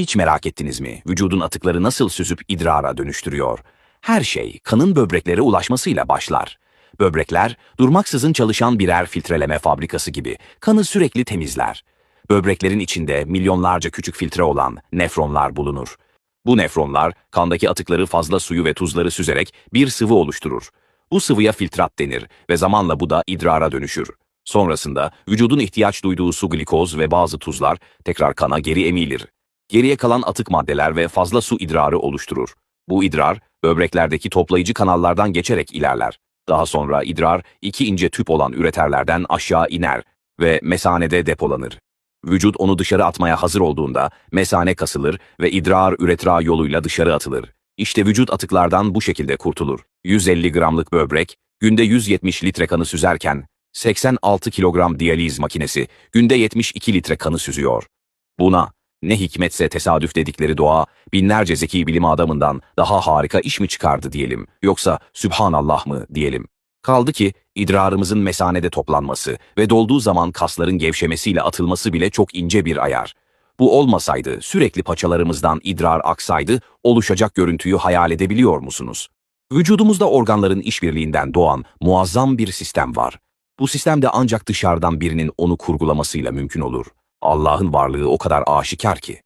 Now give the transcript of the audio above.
Hiç merak ettiniz mi? Vücudun atıkları nasıl süzüp idrara dönüştürüyor? Her şey kanın böbreklere ulaşmasıyla başlar. Böbrekler durmaksızın çalışan birer filtreleme fabrikası gibi kanı sürekli temizler. Böbreklerin içinde milyonlarca küçük filtre olan nefronlar bulunur. Bu nefronlar kandaki atıkları fazla suyu ve tuzları süzerek bir sıvı oluşturur. Bu sıvıya filtrat denir ve zamanla bu da idrara dönüşür. Sonrasında vücudun ihtiyaç duyduğu su glikoz ve bazı tuzlar tekrar kana geri emilir. Geriye kalan atık maddeler ve fazla su idrarı oluşturur. Bu idrar böbreklerdeki toplayıcı kanallardan geçerek ilerler. Daha sonra idrar iki ince tüp olan üreterlerden aşağı iner ve mesanede depolanır. Vücut onu dışarı atmaya hazır olduğunda mesane kasılır ve idrar üretra yoluyla dışarı atılır. İşte vücut atıklardan bu şekilde kurtulur. 150 gramlık böbrek günde 170 litre kanı süzerken 86 kilogram diyaliz makinesi günde 72 litre kanı süzüyor. Buna ne hikmetse tesadüf dedikleri doğa binlerce zeki bilim adamından daha harika iş mi çıkardı diyelim yoksa Sübhanallah mı diyelim. Kaldı ki idrarımızın mesanede toplanması ve dolduğu zaman kasların gevşemesiyle atılması bile çok ince bir ayar. Bu olmasaydı sürekli paçalarımızdan idrar aksaydı oluşacak görüntüyü hayal edebiliyor musunuz? Vücudumuzda organların işbirliğinden doğan muazzam bir sistem var. Bu sistemde ancak dışarıdan birinin onu kurgulamasıyla mümkün olur. Allah'ın varlığı o kadar aşikar ki.